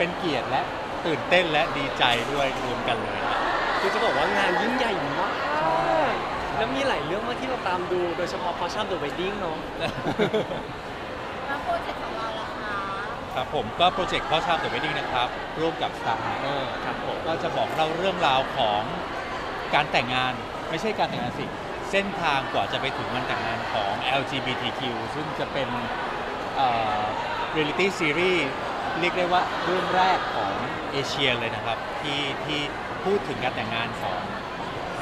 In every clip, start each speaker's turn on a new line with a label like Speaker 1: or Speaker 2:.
Speaker 1: เป็นเกียรติและตื่นเต้นและดีใจด้วยรวมกันเลยครับ
Speaker 2: คือจะบอกว่างานยิ่งใหญ่มาก แล้วมีหลายเรื่องมากที่เราตามดู โดยเฉพาะพอชั่นเดอะเวดดิ้งเนาะ
Speaker 3: แล้วโปรเจกต์ของเราล่ะคะ
Speaker 1: ครับผมก็โปรเจกต์พ่อชาติ The Wedding นะครับ ร่วมกับ Star Partner
Speaker 2: ครับผม
Speaker 1: ก็จะบอกเล่าเรื่องราวของการแต่งงานไม่ใช่การแต่งงานสิ เส้นทางกว่าจะไปถึงวันแต่งงานของ LGBTQ ซึ่งจะเป็นเอ่อ reality series เรียกได้ว่าเรื่องแรกของเอเชียเลยนะครับ ที่ที่พูดถึงการแต่งงานของ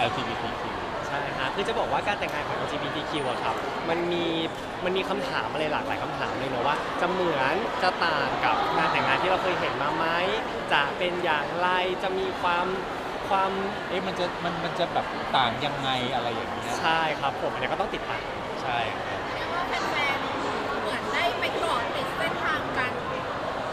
Speaker 1: LGBTQ
Speaker 2: ใช่ฮะคือจะบอกว่าการแต่งงานของ LGBTQ อะครับ มันมี มันมีคำถามอะไรหลากหลายคำถามเลยเนอะว่า จะเหมือน จะต่างกับงานแต่งงานที่เราเคยเห็นมาไหม จะเป็นอย่างไร จะมีความ ความ
Speaker 1: เอ๊ะมันจะมันมันจะแบบต่างยังไงอะไรอย่างเงี้ย
Speaker 2: ใช่ครับผมอันนี้ก็ต้องติดตาม
Speaker 1: ใช่ครับ
Speaker 3: เรียกว่าแฟนๆเหมือนได้ไปเกาะติดเส้นทางการ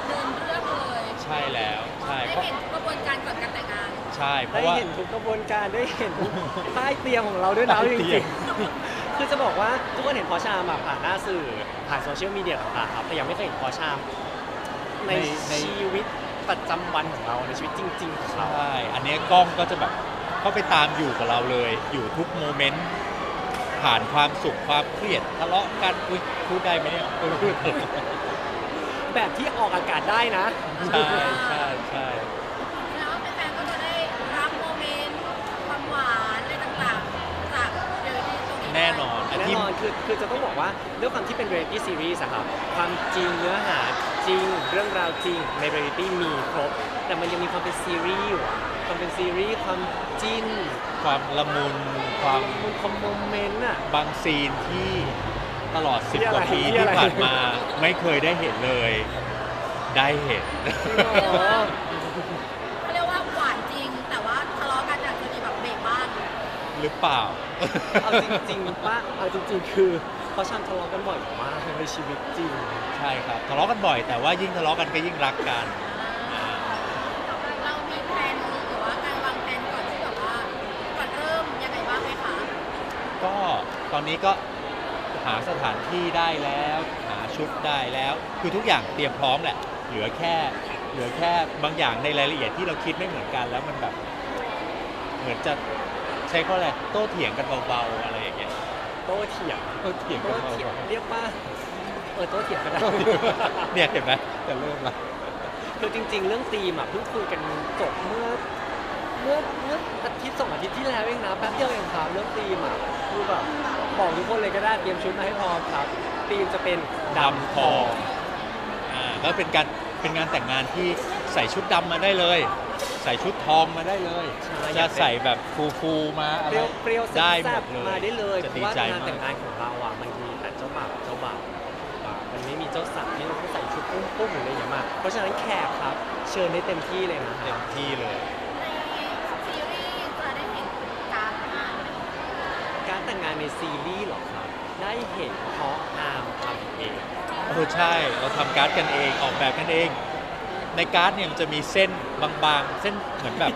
Speaker 3: เดินเรื่องเลย
Speaker 1: ใช่แล้วใช่
Speaker 3: ได้
Speaker 1: เพราะ
Speaker 3: เห็นกระบวนการก่อนการแต่งงาน
Speaker 1: ใช่เพ
Speaker 2: ได้
Speaker 1: ราะว่า
Speaker 2: เห็นทุกกระบวนการได้เห็นทุกใต้เตียงของเราด้วยนะ
Speaker 1: ใต้
Speaker 2: จ
Speaker 1: เตี
Speaker 2: ริ
Speaker 1: ย
Speaker 2: ง
Speaker 1: ง
Speaker 2: ๆ คือจะบอกว่าทุกคนเห็นพอชามอะผ่านหน้าสื่อผ่านโซเชียลมีเดียต่างๆครับแต่ยังไม่เคยเห็นพอชามใน ชีวิตประจำวันของเราในชีวิตจริงๆของเรา
Speaker 1: ใช่อันเนี้ยกล้องก็จะแบบเข้าไปตามอยู่กับเราเลย อยู่ทุกโมเมนต์ผ่านความสุขความเครียดทะเลาะกันอุ๊ยพูดได้ไหมเนี่ยพูดพูด
Speaker 2: แบบที่ออกอากาศได้นะ
Speaker 1: ใช่ใช่ใช่
Speaker 3: แล้วแฟนๆก็จะได้รับโมเมนต์ความหวานอะไรต่างๆจากเดลิตรงนี้
Speaker 1: แน่นอนอัน
Speaker 2: แน่
Speaker 1: ที่
Speaker 2: นอนคือคือจะต้องบอกว่าด้วยความที่เป็นเรียลิตี้ซีรีส์ครับความจริงเนื้อหาจริงเรื่องราวจริงในเรียลิตี้มีครบ แต่มันยังมีความเป็นซีรีส์อยู่อะความเป็นซีรีส์ความจิ้น
Speaker 1: ความละมุนความ
Speaker 2: มันคอมโมเมนต์อะ
Speaker 1: บางซีนที่ ตลอด
Speaker 2: ที่
Speaker 1: 10 กว่า
Speaker 2: อะไร
Speaker 1: ปี
Speaker 2: ที่
Speaker 1: ที่
Speaker 2: อะไร
Speaker 1: ผ่านมาไม่เคยได้เห็นเลย ได้เห็น
Speaker 3: เขาเรียกว่าหวานจริง แต่ว่าทะเลาะกันอาจจะมีแบบเบรกบ้าง
Speaker 1: หรือเปล่า
Speaker 2: เอาจริงๆว่าเอาจริง ๆ คือเขาช่างทะเลาะกันบ่อยมากในชีวิตจริง
Speaker 1: ใช่ครับทะเลาะกันบ่อยแต่ว่ายิ่งทะเลาะกันก็ยิ่งรักกันอ่า
Speaker 3: เรามีแผนหรือว่าการวางแผนก่อนที่แบบว่าก่อนเริ่มยังไงบ้างไหมคะ
Speaker 1: ก็ตอนนี้ก็ หาสถานที่ได้แล้ว หาชุดได้แล้ว คือทุกอย่างเตรียมพร้อมแหละ เหลือแค่ เหลือแค่บางอย่างในรายละเอียดที่เราคิดไม่เหมือนกันแล้วมันแบบ เหมือนจะใช้ข้ออะไรโต้เถียงกันเบาๆอะไรอย่างเงี้ย
Speaker 2: โต้เถียง
Speaker 1: โต้เถียงกั
Speaker 2: โต้
Speaker 1: น
Speaker 2: เถียง
Speaker 1: เบา
Speaker 2: เรียกว่าเออโต้เถียงก็ได้
Speaker 1: ๆเนี่ยเห็นไหมจะเริ่มละ
Speaker 2: คือจริง ๆ เรื่องธีมอะเพิ่งคุยกันจบเมื่อ เมื่อเมื่ออาทิตย์สองอาทิตย์ที่แล้วเองนะแป๊บเดียวเองครับเรื่องธีมอะคือแบบบอกทุกคนเลยก็ได้เตรียมชุดมาให้พร้อมครับธีมจะเป็นดำทอง
Speaker 1: อ่าก็เป็นการเป็นงานแต่งงานที่ใส่ชุดดำมาได้เลย ใส่ชุดทองมาได้เลย
Speaker 2: ใช่
Speaker 1: จะใส่แบบฟูๆมาอะ
Speaker 2: เป
Speaker 1: ไร
Speaker 2: รี้ยวเปรี้ยวๆ
Speaker 1: ได้หม
Speaker 2: แซ่บ
Speaker 1: ดเลย
Speaker 2: ๆมาได้เลย
Speaker 1: จะ
Speaker 2: เพ
Speaker 1: ดี
Speaker 2: ราะว่า
Speaker 1: ใจ
Speaker 2: งาน
Speaker 1: มา
Speaker 2: แต่
Speaker 1: ก
Speaker 2: งงานของเราอะมันมีแต่เจ้าบ่าวกับเจ้าบ่าวอ่ามันไม่มีเจ้าสาวที่เราต้องใส่ชุดปุ้มปุ้มๆหรืออะไรอย่างเงี้ยมาเพราะฉะนั้นแขกครับ เชิญได้เต็มที่เลยนะค
Speaker 1: เต็
Speaker 2: รับ
Speaker 1: มที่เลย
Speaker 3: ในซีรีส์จะได้เห็นการอ่าน
Speaker 2: การแต่งงานในซีรีส์เหรอครับได้เห็นเพราะอามทำเอง
Speaker 1: เออใช่เราทำการ์ดกันเองออกแบบกันเอง ในการ์ดเนี่ยมันจะมีเส้นบางๆ เส้นเหมือนแบบ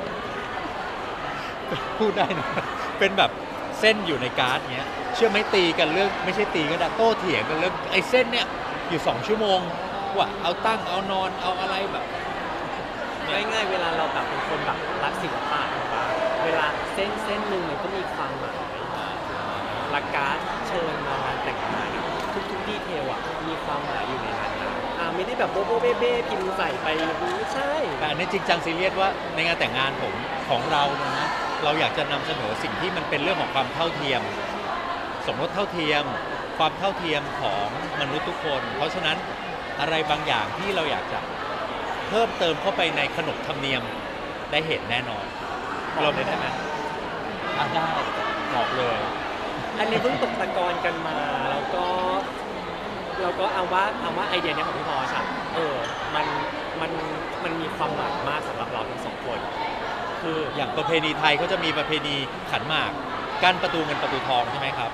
Speaker 1: พูดได้นะเป็นแบบเส้นอยู่ในการ์ดเนี้ย เชื่อไหมตีกันเรื่องไม่ใช่ตีก็ได้โต้เถียงกันเรื่องไอ้เส้นเนี่ยอยู่สองชั่วโมงว่าเอาตั้งเอานอนเอาอะไรแบบ
Speaker 2: ง่ายๆเวลาเราแบบเป็นคนแบบรักศิลปะถูกปะเวลาเส้นเส้นหนึ่งมันก็มีความหมายห ลักการดเชิญมางานแต่งงานอะทุกๆดีเทลอะมีความหมายอยู่ในนั้นนะอ่าไม่ได้แบบโบโบเบ้เบ้พิมพ์ใส่ไปไม่ใช่
Speaker 1: แต่อันนี้จริงจังซีเรียสว่าในงานแต่งงานผมของเราเนี่ยนะเราอยากจะนำเสนอสิ่งที่มันเป็นเรื่องของความเท่าเทียม สมรสเท่าเทียม ความเท่าเทียมของมนุษย์ทุกคน เพราะฉะนั้นอะไรบางอย่างที่เราอยากจะเพิ่มเติมเข้าไปในขนบธรรมเนียมได้เห็นแน่นอน
Speaker 2: บอกเลยได้ไหม
Speaker 1: อะได้บอกเลย
Speaker 2: อันนี้เพิ่งตกตะกอนกันมา แล้วก็แล้วก็เอาว่าเอาว่าไอเดียเนี้ยของพี่พอชอะเออ มัน มัน มันมีความหมายมากสำหรับเราทั้งสองคน คือ
Speaker 1: อย่างประเพณีไทยเขาจะมีประเพณีขันหมากกั้นประตูเงินประตูทองใช่ไหมครับ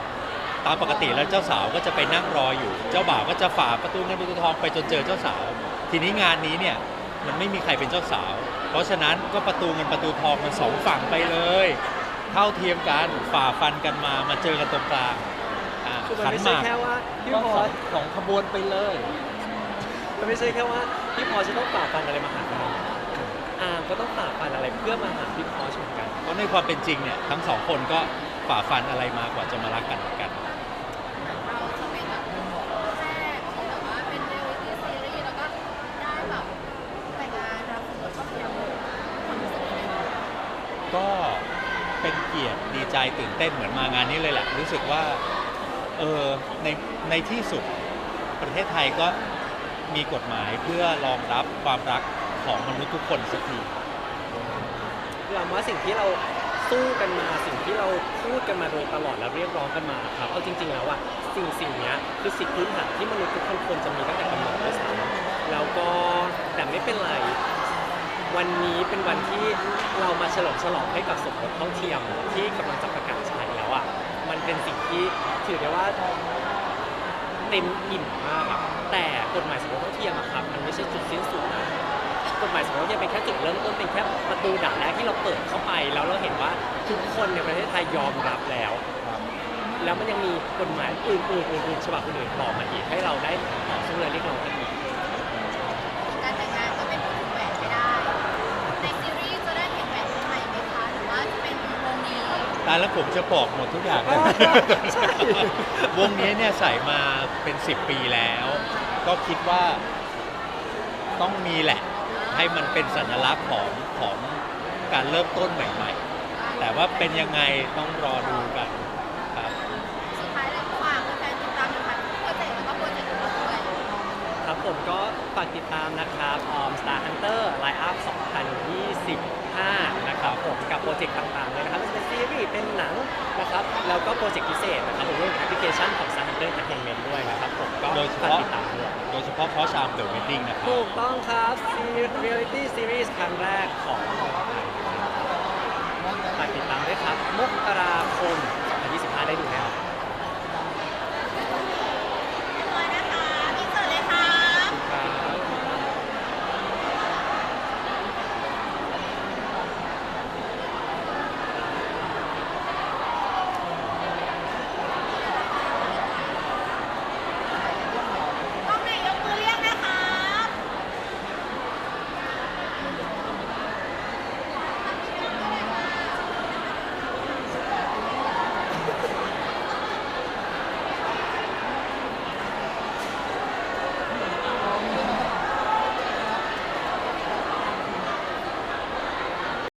Speaker 1: ตามปกติแล้วเจ้าสาวก็จะไปนั่งรออยู่ เจ้าบ่าวก็จะฝ่าประตูเงินประตูทองไปจนเจอเจ้าสาว ทีนี้งานนี้เนี่ยมันไม่มีใครเป็นเจ้าสาว เพราะฉะนั้นก็ประตูเงินประตูทองมันสองฝั่งไปเลย เท่าเทียมกันฝ่าฟันกันมามาเจอกันตรงกลางอ่า
Speaker 2: คือมัน
Speaker 1: ขัน
Speaker 2: ไม่
Speaker 1: ห
Speaker 2: ใช่
Speaker 1: มาก
Speaker 2: แค่ว่าพี่
Speaker 1: ก็
Speaker 2: พ
Speaker 1: ส
Speaker 2: อ
Speaker 1: องสองขบวนไปเลย
Speaker 2: มันไม่ใช่แค่ว่าพี่พอจะต้องฝ่าฟันอะไรมาหากันอาร์มก็ต้องฝ่าฟันอะไรเพื่อมาหาพี่พอชเหมือนกัน
Speaker 1: เพราะในความเป็นจริงเนี่ยทั้งสองคนก็ฝ่าฟันอะไรมากว่าจะมารักกันเหมือนกัน
Speaker 3: เราจะเป็นแบบแรกที่แบบว่าเป็นเรียลลิตี้ซีรีส์แล้วก็ได้แบบแต่งงานรับสมรสก็เพียงความรู้สึกยังไงบ้าง
Speaker 1: ก็ เป็นเกียรติดีใจตื่นเต้นเหมือนมางานนี้เลยแหละ รู้สึกว่าเออในในที่สุดประเทศไทยก็มีกฎหมายเพื่อรองรับความรักของมนุษย์ทุกคนสักที
Speaker 2: เราว่าสิ่งที่เราสู้กันมาสิ่งที่เราพูดกันมาโดยตลอดและเรียกร้องกันมาครับเอาจริง ๆ แล้วอะสิ่งสิ่งนี้คือสิ่งพื้นฐานที่มนุษย์ทุกคนควรจะมีตั้งแต่กำเนิดด้วยซ้ำแล้วก็แต่ไม่เป็นไร วันนี้เป็นวันที่เรามาเฉลิมฉลองให้กับสมรสเท่าเทียมที่กำลังจะประกาศใช้แล้วอะมันเป็นสิ่งที่ถือได้ว่าเต็มอิ่มมากอะแต่กฎหมายสมรสเท่าเทียมอะครับมันไม่ใช่จุดสิ้นสุดนะกฎหมายสมรสเนี่ยเป็นแค่จุดเริ่มต้นเป็นแค่ประตูด่านแรกที่เราเปิดเข้าไป แล้วเราเห็นว่าทุกคนในประเทศไทยยอมรับแล้ว แล้วมันยังมีกฎหมายอื่นๆอื่นๆฉบับอื่นๆต่อมาอีกให้เราได้ต่อสู้และเรียกร้องกันอีก
Speaker 3: การแต่งงานก็เป็นผู้ถือแหวนไม่ได้ ในซีรีส์จะได้เห็นแหวนใหม่ไหมคะ หรือว่าจะเป็นวงนี้
Speaker 1: ตายแล้วผมจะบอกหมดทุกอย่างเลย
Speaker 2: ใช่
Speaker 1: วงนี้เนี่ยใส่มาเป็น 10 ปีแล้ว ก็คิดว่าต้องมีแหละ ให้มันเป็นสัญลักษณ์ของของการเริ่มต้นใหม่ ๆ แต่ว่าเป็นยังไงต้องรอดูกันครับ
Speaker 3: สุดท้ายเลยฝากแฟนๆติดตามนะคะโปรเจกต์แล้วก็โปรเจกต์ของเราด้วย
Speaker 2: ครับผมก็ฝากติดตามนะครับออม Star Hunter Line Up 2025นะครับผมกับโปรเจกต์ต่างๆเลยนะครับไม่ว่าจะเป็นซีรีส์เป็นหนังนะครับแล้วก็โปรเจกต์พิเศษนะครับผมรวมถึงแอปพลิเคชันของ Star Hunter Entertainment ด้วยนะครับผมก็
Speaker 1: โดยเฉ
Speaker 2: ฝาก
Speaker 1: พาะ
Speaker 2: ติดตามด้วย
Speaker 1: โดยเฉพาะเพราะชามเดอะเวดดิ้งนะครับ
Speaker 2: ถูกต้องครับซีรีส์ Reality Series ครั้งแรกของ